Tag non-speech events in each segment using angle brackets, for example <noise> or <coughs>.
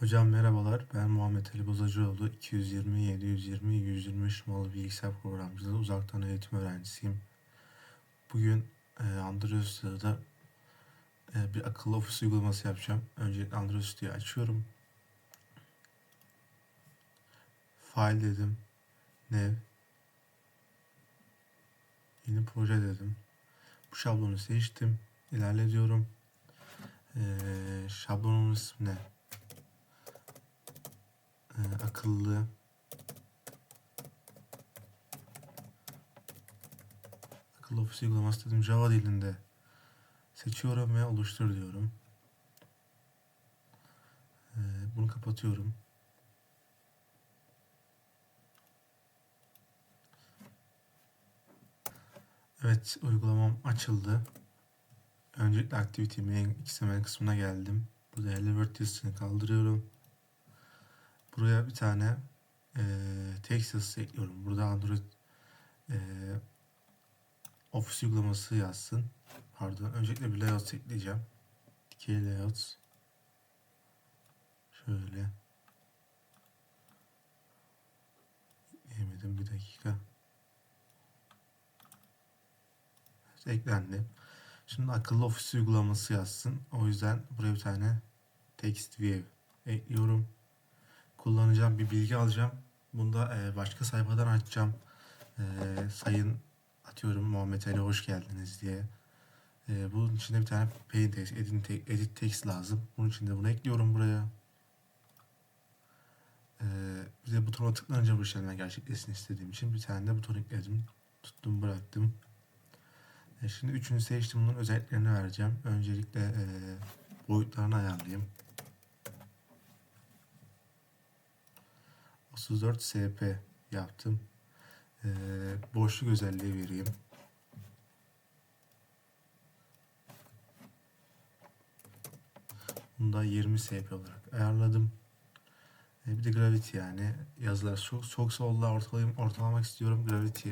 Hocam merhabalar. Ben Muhammed Ali Bozacıoğlu. 220 720 123 numaralı bilgisayar programcılığı uzaktan eğitim öğrencisiyim. Bugün e, Android Studio'da e, bir akıllı ofis uygulaması yapacağım. Öncelikle Android Studio'yu açıyorum. File dedim. New. Yeni proje dedim. Bu şablonu seçtim. İlerle diyorum. E, şablonun ismi ne? Ee, akıllı akıllı ofis uygulaması dedim Java dilinde seçiyorum ve oluştur diyorum. Ee, bunu kapatıyorum. Evet uygulamam açıldı. Öncelikle Activity Main XML kısmına geldim. Burada Hello World kaldırıyorum. Buraya bir tane e, text yazısı ekliyorum. Burada Android e, Office uygulaması yazsın. Pardon. Öncelikle bir layout ekleyeceğim. Dikey layout. Şöyle. Yemedim bir dakika. Evet, eklendi. Şimdi akıllı ofis uygulaması yazsın. O yüzden buraya bir tane text view ekliyorum kullanacağım bir bilgi alacağım. Bunda e, başka sayfadan açacağım. Sayın atıyorum Muhammed Ali hoş geldiniz diye. E, bunun için de bir tane paint text, edit, edit text lazım. Bunun için de bunu ekliyorum buraya. E, bir de butona tıklanınca bu işlemler gerçekleşsin istediğim için bir tane de buton ekledim. Tuttum bıraktım. Şimdi üçünü seçtim. Bunun özelliklerini vereceğim. Öncelikle boyutlarını ayarlayayım. 34 SP yaptım. Ee, boşluk özelliği vereyim. Bunu da 20 SP olarak ayarladım. Ee, bir de Gravity yani yazılar çok çok solda ortalayım, ortalamak istiyorum Gravity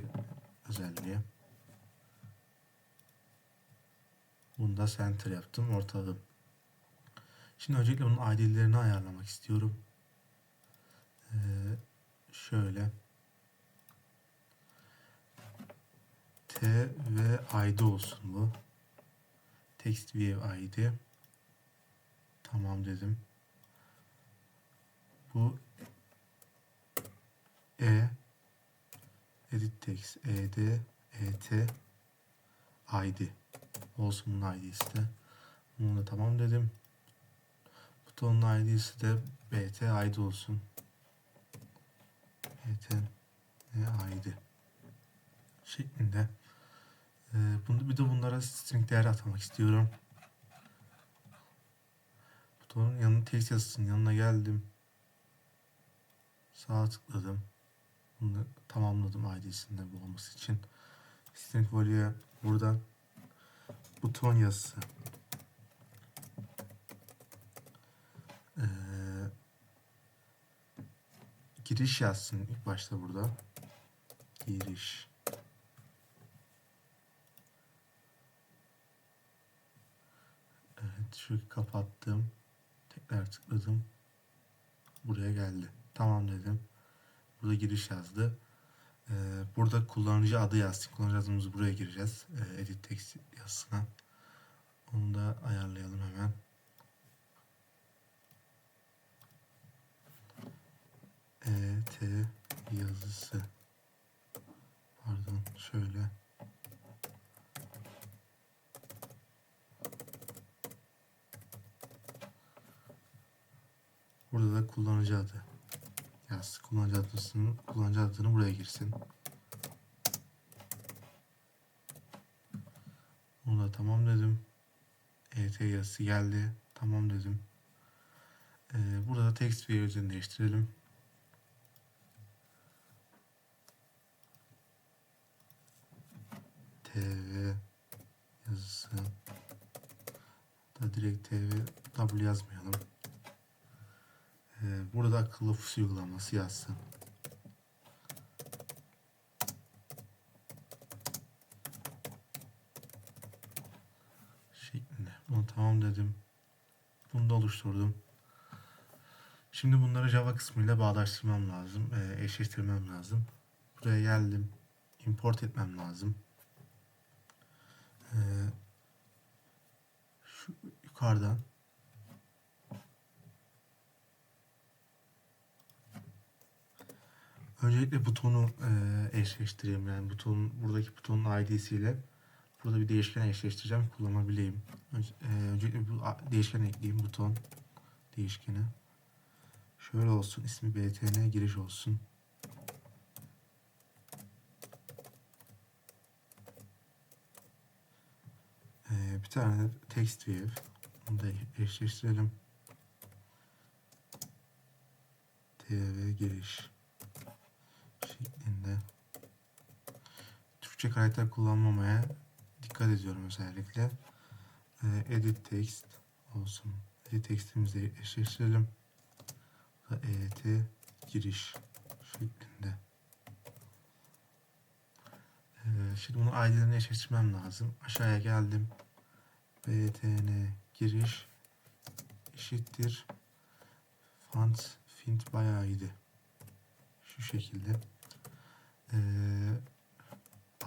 özelliği. Bunu da center yaptım, ortaladım. Şimdi öncelikle bunun ID'lerini ayarlamak istiyorum. Ee, şöyle T ve ID olsun bu. Text view ID. Tamam dedim. Bu E edit text ed et id olsun bunun id'si de. Bunu da tamam dedim. Butonun id'si de bt id olsun. ID şeklinde. Ee, bunu bir de bunlara string değer atamak istiyorum. Butonun yanına text yazısının yanına geldim. Sağa tıkladım. Bunu tamamladım ID'sinde bu olması için. String value'ya buradan buton yazısı. Ee, giriş yazsın ilk başta burada. Giriş. Evet şu kapattım. Tekrar tıkladım. Buraya geldi. Tamam dedim. Burada giriş yazdı. Ee, burada kullanıcı adı yazsın. Kullanıcı adımızı buraya gireceğiz. Ee, edit text yazısına. Onu da ayarlayalım hemen. ET yazısı. Pardon şöyle. Burada da kullanıcı adı yaz kullanıcı adını kullanıcı adını buraya girsin. Da tamam dedim. ET yazısı geldi. Tamam dedim. Ee, burada da text veriyi değiştirelim TV yazısı da direkt TV W yazmayalım. Ee, burada akıllı ofis uygulaması yazsın. Şeklinde. Bunu tamam dedim. Bunu da oluşturdum. Şimdi bunları Java kısmıyla bağdaştırmam lazım. e, eşleştirmem lazım. Buraya geldim. Import etmem lazım. E, şu yukarıdan Öncelikle butonu e, eşleştireyim. Yani buton buradaki butonun ID'siyle burada bir değişken eşleştireceğim kullanabileyim. E, öncelikle bu değişken ekleyeyim buton değişkeni. Şöyle olsun ismi btn giriş olsun. E, bir tane text view. Bunu da eşleştirelim. tv giriş şeklinde. Türkçe karakter kullanmamaya dikkat ediyorum özellikle. Ee, edit text olsun. Edit textimizi eşleştirelim. ET giriş şeklinde. Ee, şimdi bunu ID'lerini eşleştirmem lazım. Aşağıya geldim. Btn giriş eşittir. Font fint bayağı iyiydi. Şu şekilde. Ee,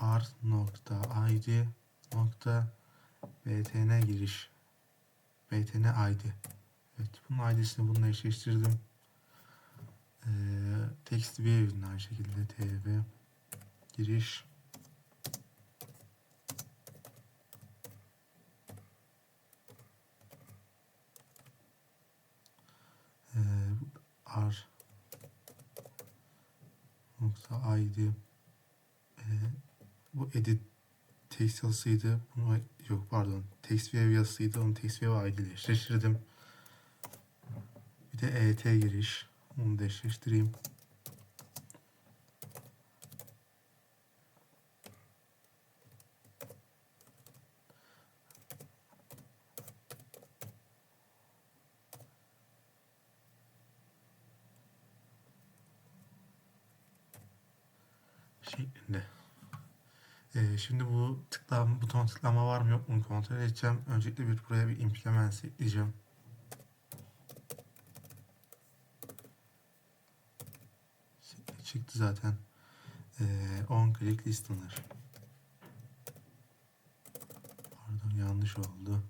r nokta id nokta btn giriş. Btn id evet bunun id'sini bununla eşleştirdim. Ee, text view'in aynı şekilde. Tv giriş ee, r nokta id e, bu edit text yazısıydı. Bunu yok pardon. Text view yazısıydı. Onu text view id eşleştirdim. Bir de et giriş. Onu da eşleştireyim. Şeklinde. Ee, şimdi bu tıklama, buton tıklama var mı yok mu kontrol edeceğim. Öncelikle bir buraya bir implement ekleyeceğim. Çıktı zaten. Ee, on click listener. Pardon yanlış oldu.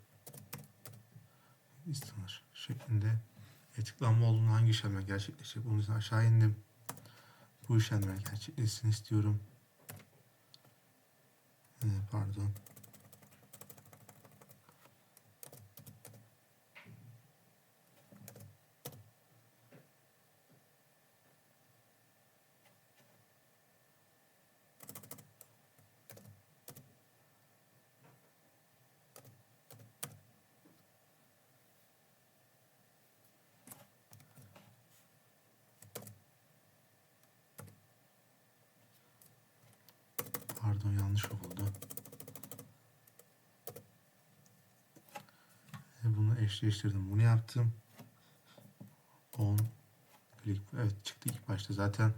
Listener şeklinde. E, tıklanma olduğunda hangi işlemler gerçekleşecek? Bunun için aşağı indim bu işlemler gerçekleşsin istiyorum. Ee, pardon. Pardon yanlış oldu. E, Bunu eşleştirdim. Bunu yaptım. 10 klik. Evet çıktı ilk başta zaten.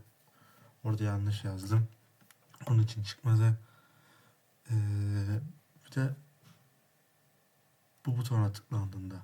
Orada yanlış yazdım. Onun için çıkmadı. Ee, bir de bu butona tıklandığında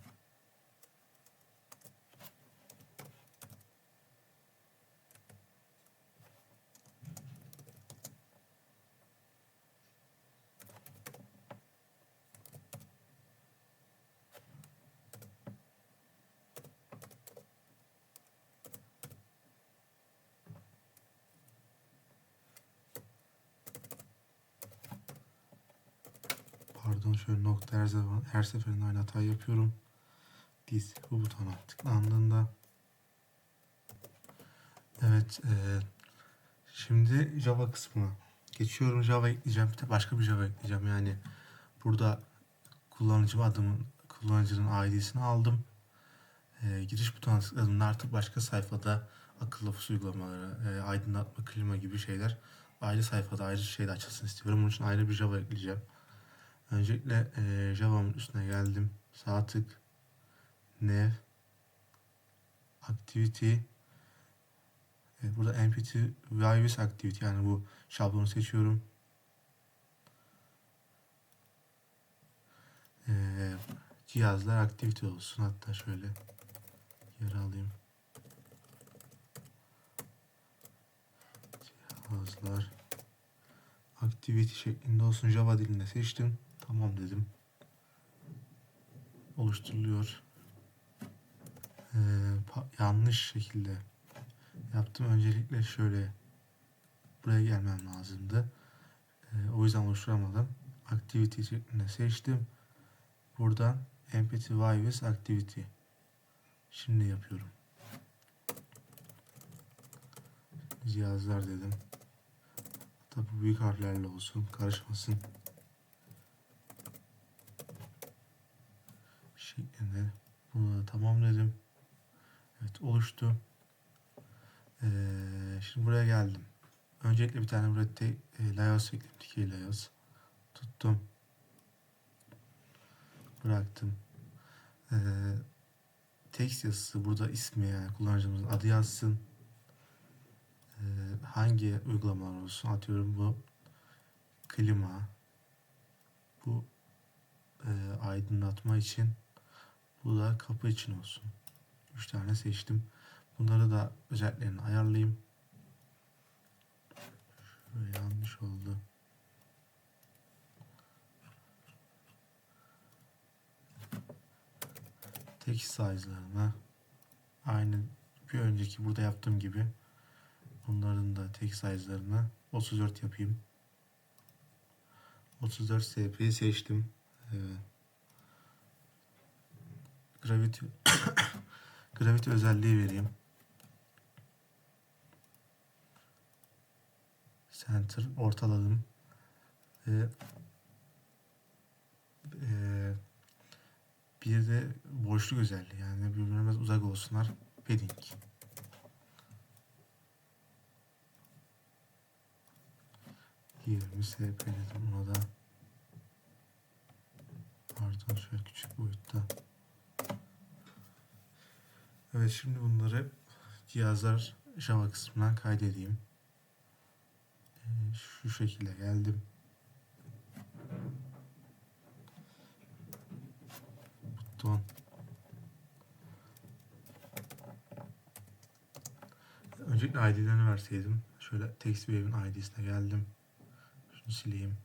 Pardon şöyle nokta her zaman her seferinde aynı hatayı yapıyorum. Diz bu butona tıklandığında Evet e, şimdi Java kısmına geçiyorum. Java ekleyeceğim. Başka bir Java ekleyeceğim. Yani burada kullanıcı adımın kullanıcının ID'sini aldım. E, giriş butonuna tıkladığımda artık başka sayfada akıllı ofis uygulamaları, e, aydınlatma, klima gibi şeyler ayrı sayfada ayrı şeyde açılsın istiyorum. Bunun için ayrı bir Java ekleyeceğim. Öncelikle e, Java'nın üstüne geldim. Sağ tık. Nav. Activity. Evet, burada NPT Values Activity yani bu şablonu seçiyorum. Ee, cihazlar aktivite olsun. Hatta şöyle yere alayım. Cihazlar activity şeklinde olsun. Java dilinde seçtim. Tamam dedim. Oluşturuluyor. Ee, yanlış şekilde yaptım. Öncelikle şöyle buraya gelmem lazımdı. Ee, o yüzden oluşturamadım. Activity şeklinde seçtim. Buradan empathy virus activity. Şimdi yapıyorum. Cihazlar dedim. Bu büyük harflerle olsun. Karışmasın. Da tamam dedim. Evet oluştu. Ee, şimdi buraya geldim. Öncelikle bir tane burada e, layers ekledim. Dikey layers. Tuttum. Bıraktım. Ee, text yazısı burada ismi yani kullanıcımızın adı yazsın. Ee, hangi uygulamalar olsun atıyorum bu klima bu e, aydınlatma için bu da kapı için olsun. Üç tane seçtim. Bunları da özelliklerini ayarlayayım. Şöyle yanlış oldu. Text size'larına aynı bir önceki burada yaptığım gibi bunların da text size'larını 34 yapayım. 34 SP'yi seçtim. Evet. Gravity <coughs> Gravity özelliği vereyim. Center ortaladım. Eee bir de boşluk özelliği yani birbirine uzak olsunlar. Padding. Diğerimi SP dedim ona da. Pardon şöyle küçük boyutta. Evet şimdi bunları cihazlar Java kısmından kaydedeyim. Şu şekilde geldim. Buton. Öncelikle ID'lerini verseydim. Şöyle TextWave'in ID'sine geldim. Şunu sileyim.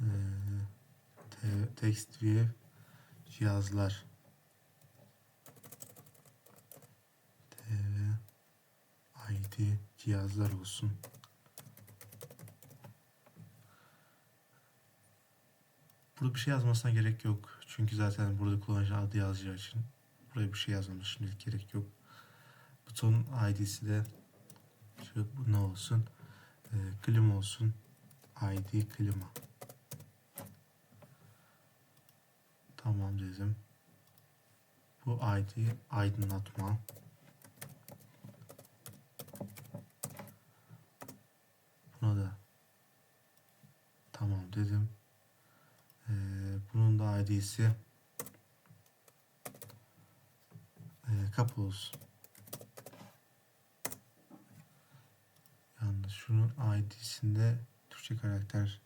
Ee, te- TextWave cihazlar. ID cihazlar olsun. Burada bir şey yazmasına gerek yok. Çünkü zaten burada kullanıcı adı yazacağı için buraya bir şey yazmamız şimdilik gerek yok. Butonun ID'si de şu bu ne olsun? Ee, klima olsun. ID klima. Tamam dedim. Bu ID aydınlatma. Buna da tamam dedim. Ee, ee, kapı olsun. Yalnız şunun ID'sinde Türkçe karakter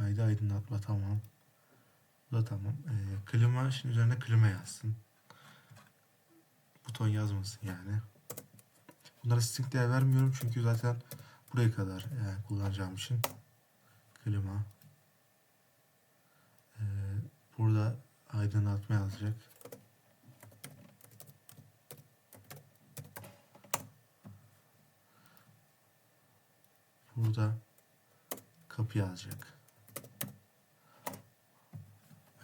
ID aydınlatma tamam. Bu da tamam. Ee, klima şimdi üzerine klima yazsın. Buton yazmasın yani. Bunlara string değer vermiyorum çünkü zaten buraya kadar yani kullanacağım için klima burada aydınlatma yazacak. Burada kapı yazacak.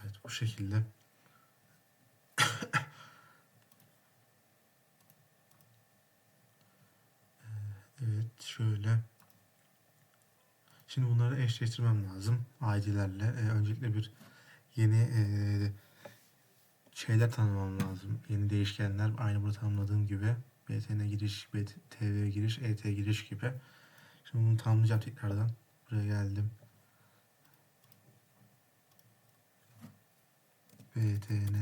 Evet bu şekilde. <coughs> Evet şöyle. Şimdi bunları eşleştirmem lazım ID'lerle. Ee, öncelikle bir yeni ee, şeyler tanımlamam lazım. Yeni değişkenler aynı burada tanımladığım gibi. BTN giriş, TV giriş, ET giriş gibi. Şimdi bunu tanımlayacağım tekrardan. Buraya geldim. BTN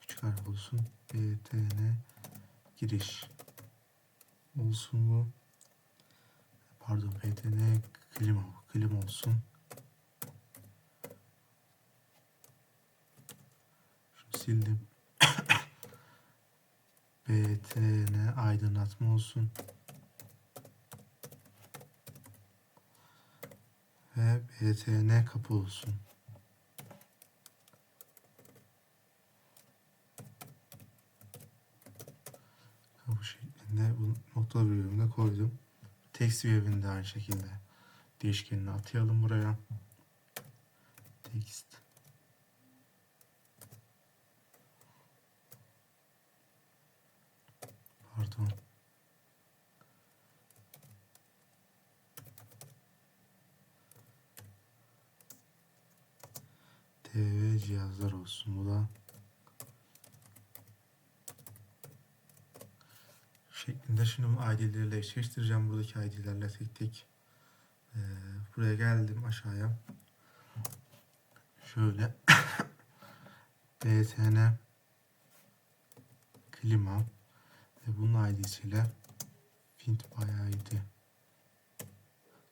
küçük harf olsun. BTN giriş olsun bu. Pardon BTN klima klima olsun. sildim. <laughs> BTN aydınlatma olsun. Ve BTN kapı olsun. Kapı şeklinde bu noktalı bölümde koydum. Text view'ini aynı şekilde değişkenini atayalım buraya. Text Cihazlar olsun bu da. Şeklinde şimdi ID'lerle eşleştireceğim buradaki ID'lerle tek tek. Ee, buraya geldim aşağıya. Şöyle <coughs> btn klima ve bunun ID'siyle Fint by ID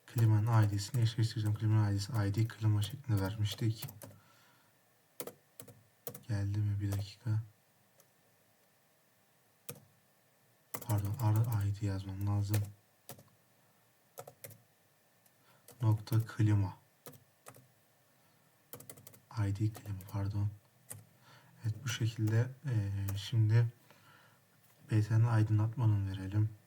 klimanın ID'sini eşleştireceğim. Klimanın ID'si ID klima şeklinde vermiştik. Geldi mi bir dakika. Pardon R ID yazmam lazım. Nokta klima. ID klima pardon. Evet bu şekilde eee, şimdi BTN aydınlatmanın verelim.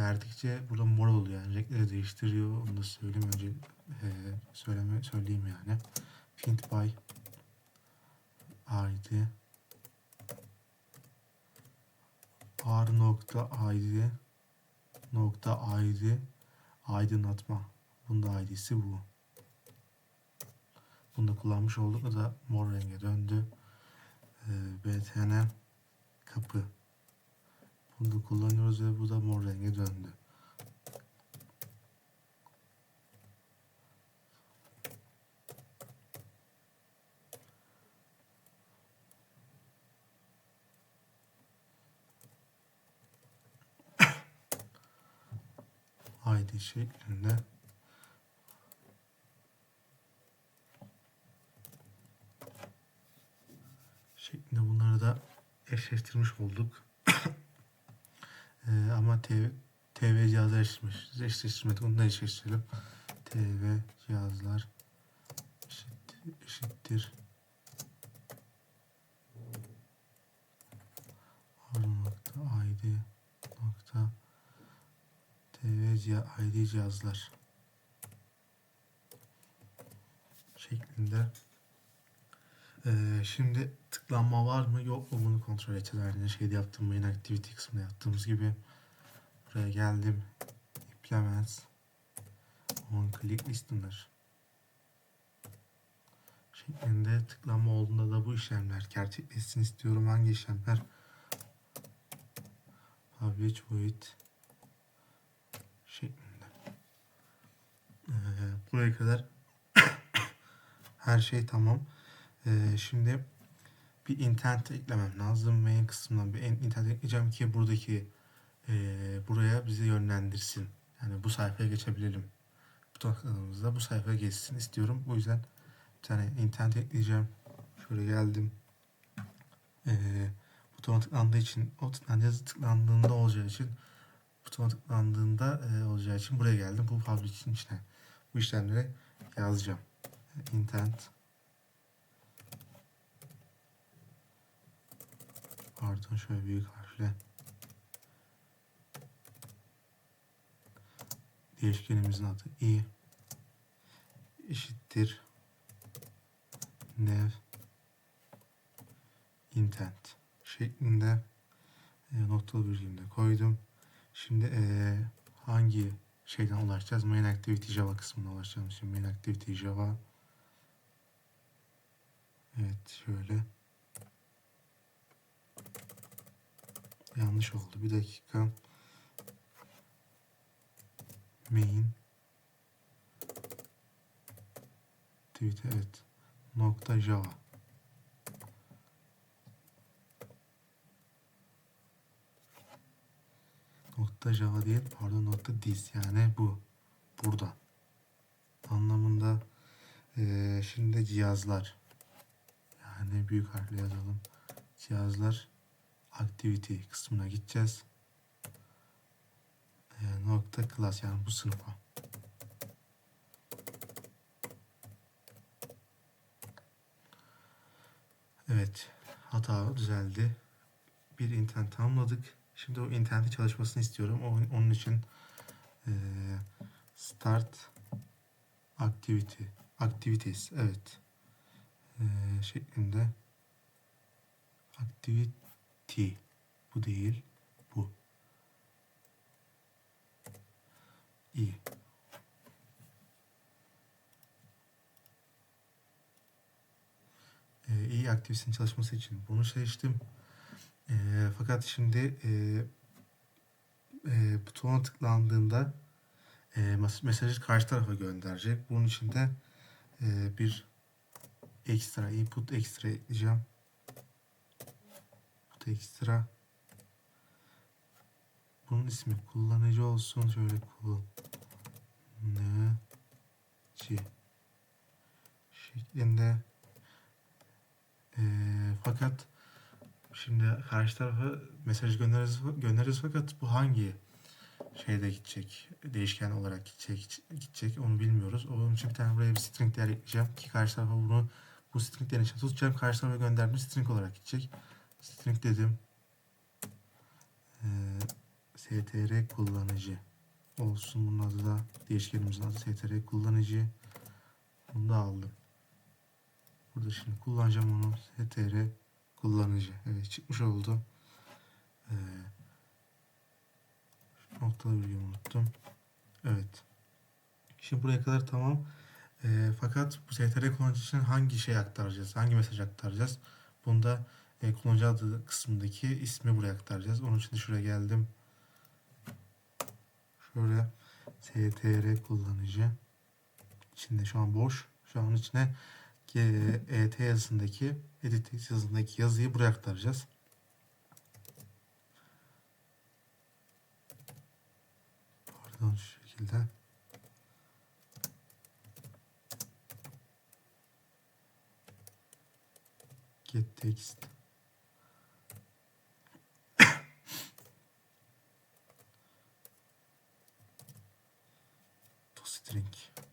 Verdikçe burada mor oluyor yani renkleri değiştiriyor. Onu da söyleyeyim önce eee, söyleme söyleyeyim yani. Print by ID R nokta ID nokta ID aydınlatma. Bunda ID'si bu. Bunu da kullanmış olduk. O da mor renge döndü. Ee, BTN kapı. Bunu kullanıyoruz ve bu da mor renge döndü. <coughs> ID şeklinde şeklinde bunları da eşleştirmiş olduk. Ama TV, TV cihazı eşleşmiş. Eşleştirmedik. Onu da eşleştirelim. TV cihazlar eşittir, eşittir. Nokta ID nokta TV ID cihazlar şeklinde. Ee, şimdi tıklanma var mı yok mu bunu kontrol edeceğiz. Aynı şeyde yaptığım main activity kısmında yaptığımız gibi. Buraya geldim. Implements. On click listener. Şeklinde tıklanma olduğunda da bu işlemler gerçekleşsin istiyorum. Hangi işlemler? Publish void şeklinde. Ee, buraya kadar <coughs> her şey tamam. Ee, şimdi bir intent eklemem lazım. Main kısmından bir intent ekleyeceğim ki buradaki e, buraya bizi yönlendirsin. Yani bu sayfaya geçebilelim. Buton tıkladığımızda bu sayfaya geçsin istiyorum. Bu yüzden bir tane intent ekleyeceğim. Şöyle geldim. Ee, butona tıklandığı için o tıklandığı tıklandığında olacağı için butona tıklandığında e, olacağı için buraya geldim. Bu publish'in içine bu işlemleri yazacağım. Intent Pardon şöyle büyük harfle değişkenimizin adı i eşittir nev intent şeklinde e, noktalı virgülümde koydum. Şimdi e, hangi şeyden ulaşacağız? Main Activity Java kısmına ulaşacağız. Şimdi Main Activity Java Evet şöyle yanlış oldu. Bir dakika. Main tweet evet. Nokta Java. Nokta Java değil pardon nokta dis yani bu. Burada. Anlamında eee, şimdi cihazlar. Yani büyük harfle yazalım. Cihazlar activity kısmına gideceğiz. Nokta class yani bu sınıfa. Evet. Hata düzeldi. Bir intent tamamladık. Şimdi o intenti çalışmasını istiyorum. Onun için start activity activities evet e, şeklinde activity bu değil bu iyi e, iyi aktivitenin çalışması için bunu seçtim. E, fakat şimdi e, e, butona tıklandığında e, mes- mesajı karşı tarafa gönderecek. Bunun için de e, bir ekstra input ekstra ekleyeceğim. Input ekstra bunun ismi kullanıcı olsun. Şöyle kullanıcı şeklinde e, fakat şimdi karşı tarafa mesaj göndeririz, göndeririz fakat bu hangi şeyde gidecek, değişken olarak gidecek, gidecek onu bilmiyoruz. Onun için bir tane buraya bir string değer ekleyeceğim ki karşı tarafa bunu bu string değerin içine tutacağım. Karşı tarafa gönderdiğim string olarak gidecek. String dedim. Ee, str kullanıcı olsun. Bunun adı da değişkenimizin adı str kullanıcı. Bunu da aldım. Burada şimdi kullanacağım onu. str kullanıcı. Evet çıkmış oldu. Ee, noktalı virgülü unuttum. Evet. Şimdi buraya kadar tamam. Ee, fakat bu STR kullanıcı için hangi şey aktaracağız? Hangi mesaj aktaracağız? Bunda e, kullanıcı adı kısmındaki ismi buraya aktaracağız. Onun için de şuraya geldim. Şöyle str kullanıcı içinde şu an boş. Şu an içine ET yazısındaki edit yazısındaki yazıyı buraya aktaracağız. Pardon şu şekilde. Get text. String.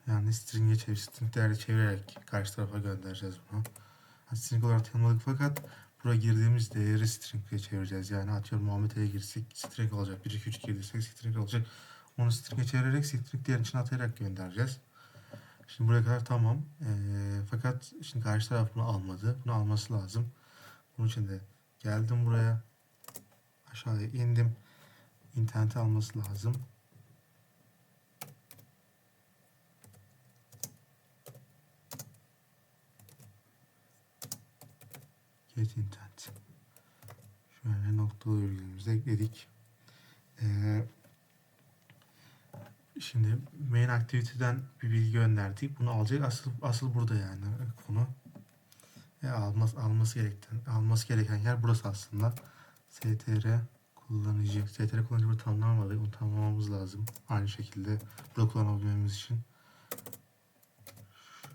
Yani string'e çevir, string değerli çevirerek karşı tarafa göndereceğiz bunu. Yani string olarak tanımladık fakat buraya girdiğimiz değeri string'e çevireceğiz. Yani atıyorum Muhammed'e girsek string olacak. 1 2 3 girdiysek string olacak. Onu string'e çevirerek string değerin içine atayarak göndereceğiz. Şimdi buraya kadar tamam. Ee, fakat şimdi karşı taraf bunu almadı. Bunu alması lazım. Bunun için de geldim buraya. Aşağıya indim. İnterneti alması lazım. Get intent. Şöyle noktalı virgülümüzü ekledik. Ee, şimdi main activity'den bir bilgi gönderdik. Bunu alacak. Asıl asıl burada yani konu. E, alması, alması gereken alması gereken yer burası aslında. str kullanıcı. str kullanıcı burada tanımlamadık. Onu tanımlamamız lazım. Aynı şekilde burada kullanabilmemiz için.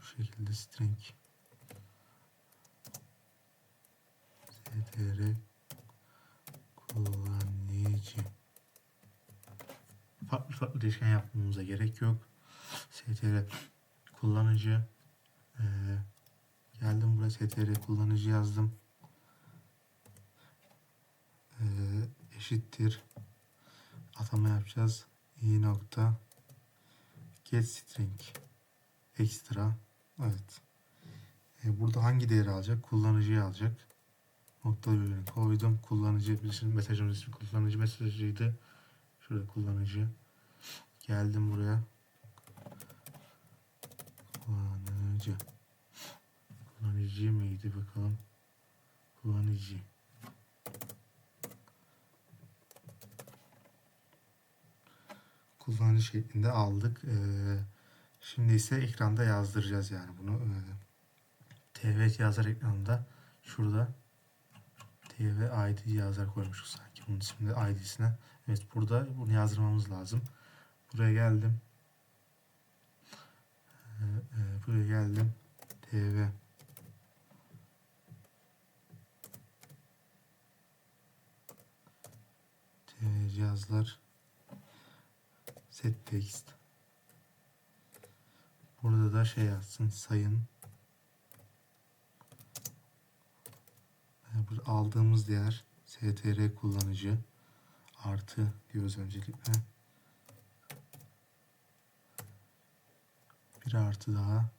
Şu şekilde string str kullanıcı farklı farklı değişken yapmamıza gerek yok. str kullanıcı ee, geldim buraya str kullanıcı yazdım. Ee, eşittir atama yapacağız. i nokta get string ekstra evet. Ee, burada hangi değeri alacak? Kullanıcıyı alacak. Nokta virgülünü koydum. Kullanıcı bizim mesajımız ismi kullanıcı mesajıydı. Şurada kullanıcı. Geldim buraya. Kullanıcı. Kullanıcı mıydı bakalım. Kullanıcı. Kullanıcı şeklinde aldık. Ee, şimdi ise ekranda yazdıracağız yani bunu. Ee, TV yazar ekranında şurada TV ID yazar koymuşuz sanki bunun ismini ID'sine. Evet burada bunu yazdırmamız lazım. Buraya geldim. Ee, e, buraya geldim. TV TV cihazlar set text. Burada da şey yazsın sayın. Ee, Burada aldığımız değer str kullanıcı artı diyoruz öncelikle. Bir artı daha.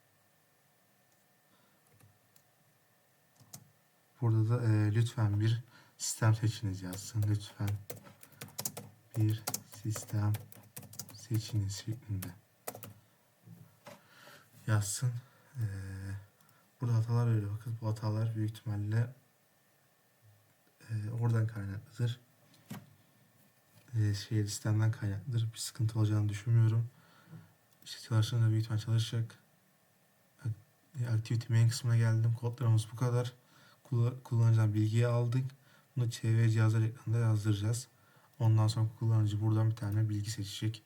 Burada da e, lütfen bir sistem seçiniz yazsın. Lütfen bir sistem seçiniz şeklinde yazsın. Ee, burada hatalar veriyor. Bakın bu hatalar büyük ihtimalle e, oradan kaynaklıdır. E, şey sistemden kaynaklıdır. Bir sıkıntı olacağını düşünmüyorum. İşte çalıştığında büyük ihtimal çalışacak. E, Activity main kısmına geldim. Kodlarımız bu kadar. Kullan- Kullanıcıdan bilgiyi aldık. Bunu çevre cihazlar ekranında yazdıracağız. Ondan sonra kullanıcı buradan bir tane bilgi seçecek.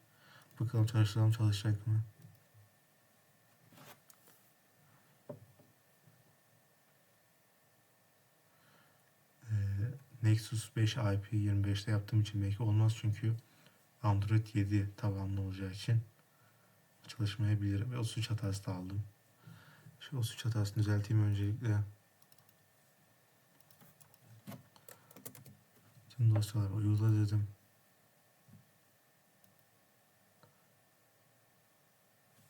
Bakalım çalıştıralım çalışacak mı? Ee, Nexus 5 IP25'te yaptığım için belki olmaz çünkü Android 7 tabanlı olacağı için çalışmayabilir ve o suç hatası da aldım. Şu o suç hatasını düzelteyim öncelikle. Tüm dosyalar uygula dedim.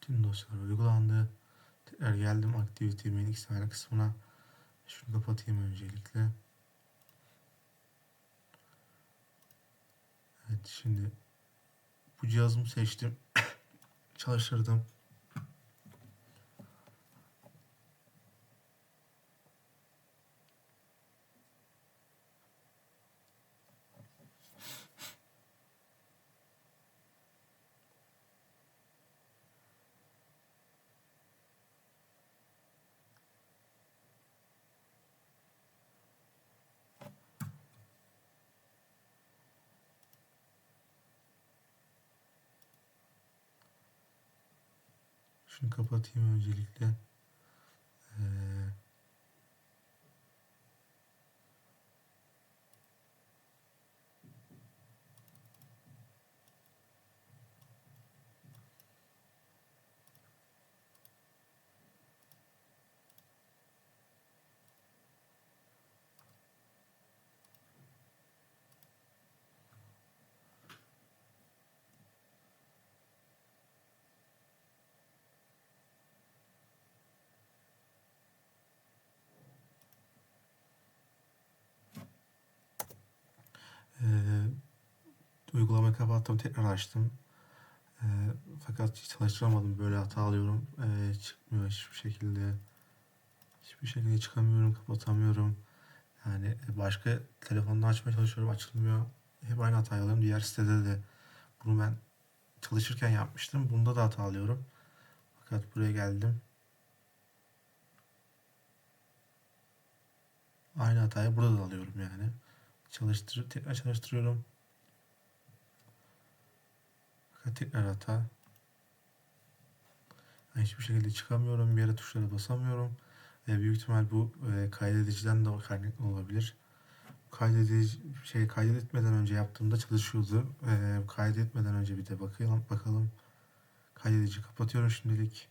Tüm dosyalar uygulandı. Tekrar geldim Activity Main XML kısmına. Şunu kapatayım öncelikle. Evet şimdi bu cihazımı seçtim. <coughs> Çalıştırdım. Şunu kapatayım öncelikle. Uygulamayı kapattım tekrar açtım. Ee, fakat çalıştıramadım böyle hata alıyorum. Ee, çıkmıyor hiçbir şekilde. Hiçbir şekilde çıkamıyorum, kapatamıyorum. Yani başka telefondan açmaya çalışıyorum açılmıyor. Hep aynı hatayı alıyorum. Diğer sitede de bunu ben çalışırken yapmıştım. Bunda da hata alıyorum. Fakat buraya geldim. Aynı hatayı burada da alıyorum yani. Çalıştır, tekrar çalıştırıyorum. Fakat tekrar hiçbir şekilde çıkamıyorum. Bir yere tuşlara basamıyorum. E, büyük ihtimal bu e, kaydediciden de kaynaklı olabilir. Kaydedici şey kaydetmeden önce yaptığımda çalışıyordu. E, kaydetmeden önce bir de bakalım bakalım. Kaydedici kapatıyorum şimdilik.